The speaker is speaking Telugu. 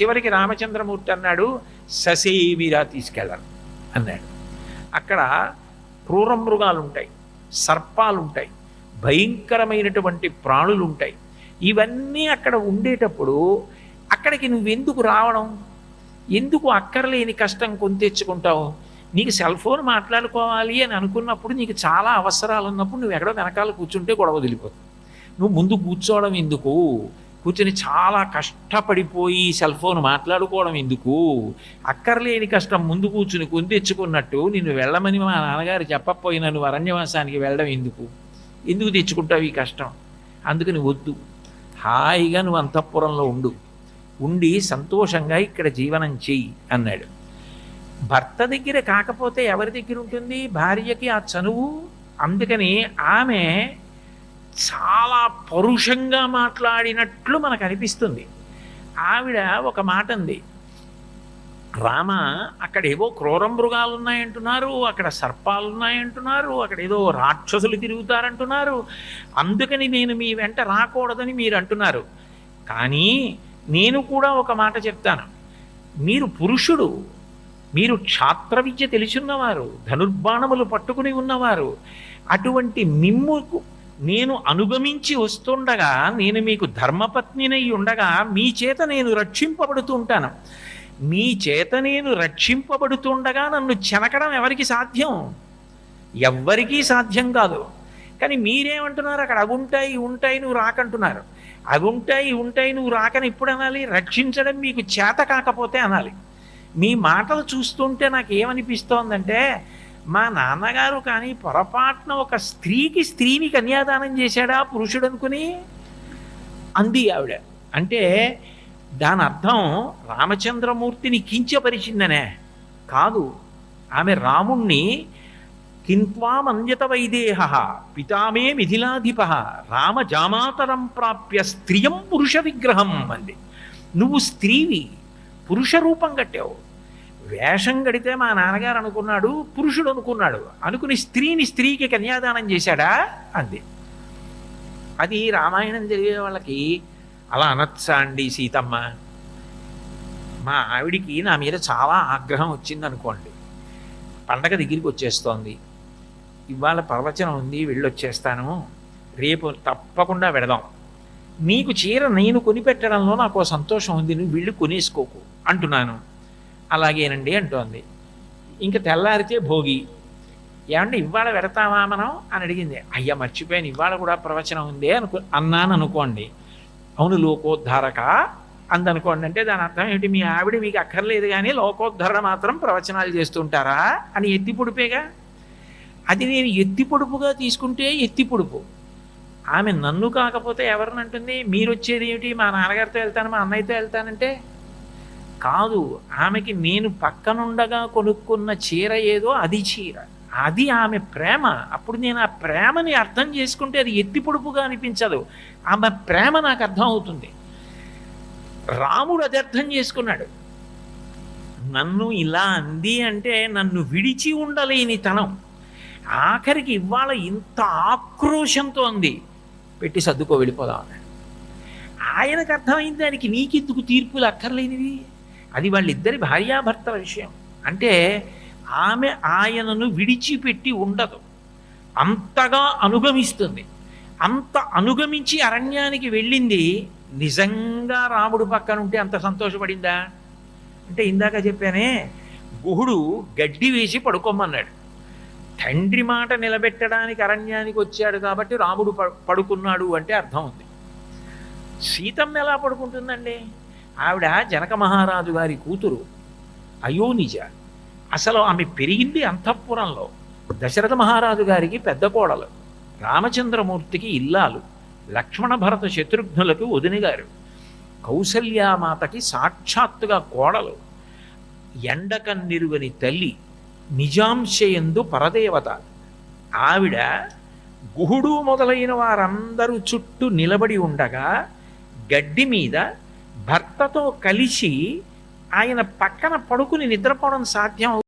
చివరికి రామచంద్రమూర్తి అన్నాడు ససేమిరా తీసుకెళ్ళను అన్నాడు. అక్కడ క్రూర మృగాలు ఉంటాయి సర్పాలు ఉంటాయి భయంకరమైనటువంటి ప్రాణులు ఉంటాయి ఇవన్నీ అక్కడ ఉండేటప్పుడు అక్కడికి నువ్వెందుకు రావడం? ఎందుకు అక్కర్లేని కష్టం కొని తెచ్చుకుంటావు? నీకు సెల్ ఫోన్ మాట్లాడుకోవాలి అని అనుకున్నప్పుడు నీకు చాలా అవసరాలు ఉన్నప్పుడు నువ్వు ఎక్కడో వెనకాల కూర్చుంటే గొడవ వదిలిపోతుంది. నువ్వు ముందు కూర్చోవడం ఎందుకు? కూర్చొని చాలా కష్టపడిపోయి సెల్ ఫోన్ మాట్లాడుకోవడం ఎందుకు? అక్కర్లేని కష్టం ముందు కూర్చుని కొని తెచ్చుకున్నట్టు నిన్ను వెళ్ళమని మా నాన్నగారు చెప్పకపోయినా నువ్వు అరణ్యవాసానికి వెళ్ళడం ఎందుకు? ఎందుకు తెచ్చుకుంటావు ఈ కష్టం? అందుకని వద్దు. హాయిగా నువ్వు అంతఃపురంలో ఉండు. ఉండి సంతోషంగా ఇక్కడ జీవనం చెయ్యి అన్నాడు. భర్త దగ్గర కాకపోతే ఎవరి దగ్గర ఉంటుంది? భార్యకి ఆ చనువు? అందుకని ఆమె చాలా పరుషంగా మాట్లాడినట్లు మనకు అనిపిస్తుంది. ఆవిడ ఒక మాట అంది. రామ అక్కడ ఏవో క్రూర మృగాలు ఉన్నాయంటున్నారు అక్కడ సర్పాలు ఉన్నాయంటున్నారు అక్కడ ఏదో రాక్షసులు తిరుగుతారంటున్నారు. అందుకని నేను మీ వెంట రాకూడదని మీరు అంటున్నారు. కానీ నేను కూడా ఒక మాట చెప్తాను. మీరు పురుషుడు మీరు క్షాత్ర విద్య తెలిసిన్నవారు ధనుర్బాణములు పట్టుకుని ఉన్నవారు అటువంటి మిమ్ముకు నేను అనుగమించి వస్తుండగా నేను మీకు ధర్మపత్నినై ఉండగా మీ చేత నేను రక్షింపబడుతూ ఉంటాను మీ చేత నేను రక్షింపబడుతుండగా నన్ను చెనకడం ఎవరికి సాధ్యం? ఎవ్వరికీ సాధ్యం కాదు. కానీ మీరేమంటున్నారు? అక్కడ అవి ఉంటాయి ఉంటాయి నువ్వు రాకంటున్నారు. అవి ఉంటాయి ఉంటాయి నువ్వు రాకని ఇప్పుడు అనాలి రక్షించడం మీకు చేత కాకపోతే అనాలి. మీ మాటలు చూస్తుంటే నాకు ఏమనిపిస్తోందంటే మా నాన్నగారు కానీ పొరపాటున ఒక స్త్రీకి స్త్రీని కన్యాదానం చేశాడా పురుషుడు అనుకుని అంది ఆవిడ. అంటే దాని అర్థం రామచంద్రమూర్తిని కించపరిచిందనే. కాదు ఆమె రాముణ్ణి కింత్వామన్యత వైదేహ పితామే మిథిలాధిప రామజామాతరం ప్రాప్య స్త్రియం పురుష విగ్రహం అంది. నువ్వు స్త్రీవి పురుష రూపం కట్టావు. వేషం కడితే మా నాన్నగారు అనుకున్నాడు పురుషుడు అనుకున్నాడు. అనుకుని స్త్రీని స్త్రీకి కన్యాదానం చేశాడా? అంది. అది రామాయణం జరిగే వాళ్ళకి అలా అనొచ్చా అండి సీతమ్మ? మా ఆవిడికి నా మీద చాలా ఆగ్రహం వచ్చింది అనుకోండి పండగ దగ్గరికి వచ్చేస్తోంది. ఇవాళ ప్రవచనం ఉంది వెళ్ళొచ్చేస్తాను. రేపు తప్పకుండా వెడదాం నీకు చీర నేను కొనిపెట్టడంలో నాకు సంతోషం ఉంది నువ్వు వెళ్ళి కొనేసుకోకు అంటున్నాను. అలాగేనండి అంటోంది. ఇంకా తెల్లారితే భోగి. ఏమంటే ఇవాళ పెడతామా మనం? అని అడిగింది. అయ్యా మర్చిపోయాను ఇవాళ కూడా ప్రవచనం ఉంది అనుకో అన్నాను అనుకోండి. అవును లోకోద్ధారక అందనుకోండి అంటే దాని అర్థం ఏమిటి? మీ ఆవిడ మీకు అక్కర్లేదు కానీ లోకోద్ధరణ మాత్రం ప్రవచనాలు చేస్తుంటారా? అని ఎత్తి పొడిపేగా. అది నేను ఎత్తి పొడుపుగా తీసుకుంటే ఎత్తి పొడుపు. ఆమె నన్ను కాకపోతే ఎవరిని అంటుంది? మీరు వచ్చేది ఏమిటి? మా నాన్నగారితో వెళ్తాను మా అన్నయ్యతో వెళ్తానంటే? కాదు ఆమెకి నేను పక్కనుండగా కొనుక్కున్న చీర ఏదో అది చీర. అది ఆమె ప్రేమ. అప్పుడు నేను ఆ ప్రేమని అర్థం చేసుకుంటే అది ఎత్తి పొడుపుగా అనిపించదు. ఆమె ప్రేమ నాకు అర్థం అవుతుంది. రాముడు అది అర్థం చేసుకున్నాడు. నన్ను ఇలా అంది అంటే నన్ను విడిచి ఉండలేని తనం. ఆఖరికి ఇవాళ ఇంత ఆక్రోశంతో అంది. పెట్టి సర్దుకో వెళ్ళిపోదాం అన్నాడు. ఆయనకు అర్థమైంది దానికి నీకెందుకు తీర్పులు అక్కర్లేనివి? అది వాళ్ళిద్దరి భార్యాభర్తల విషయం. అంటే ఆమె ఆయనను విడిచిపెట్టి ఉండదు. అంతగా అనుగమిస్తుంది. అంత అనుగమించి అరణ్యానికి వెళ్ళింది నిజంగా రాముడు పక్కన ఉంటే అంత సంతోషపడిందా? అంటే ఇందాక చెప్పానే గుహుడు గడ్డి వేసి పడుకోమన్నాడు. తండ్రి మాట నిలబెట్టడానికి అరణ్యానికి వచ్చాడు కాబట్టి రాముడు పడుకున్నాడు అంటే అర్థం ఉంది. సీతమ్మ ఎలా పడుకుంటుందండి? ఆవిడ జనక మహారాజు గారి కూతురు అయోనిజ. అసలు ఆమె పెరిగింది అంతఃపురంలో. దశరథ మహారాజు గారికి పెద్ద కోడలు. రామచంద్రమూర్తికి ఇల్లాలు. లక్ష్మణ భరత శత్రుఘ్నులకు వదినగారు. కౌసల్యామాతకి సాక్షాత్తుగా కోడలు. ఎండకన్నిరుగని తల్లి నిజాంశయందు పరదేవత. ఆవిడ గుహుడు మొదలైన వారందరూ చుట్టూ నిలబడి ఉండగా గడ్డి మీద భర్తతో కలిసి ఆయన పక్కన పడుకుని నిద్రపోవడం సాధ్యం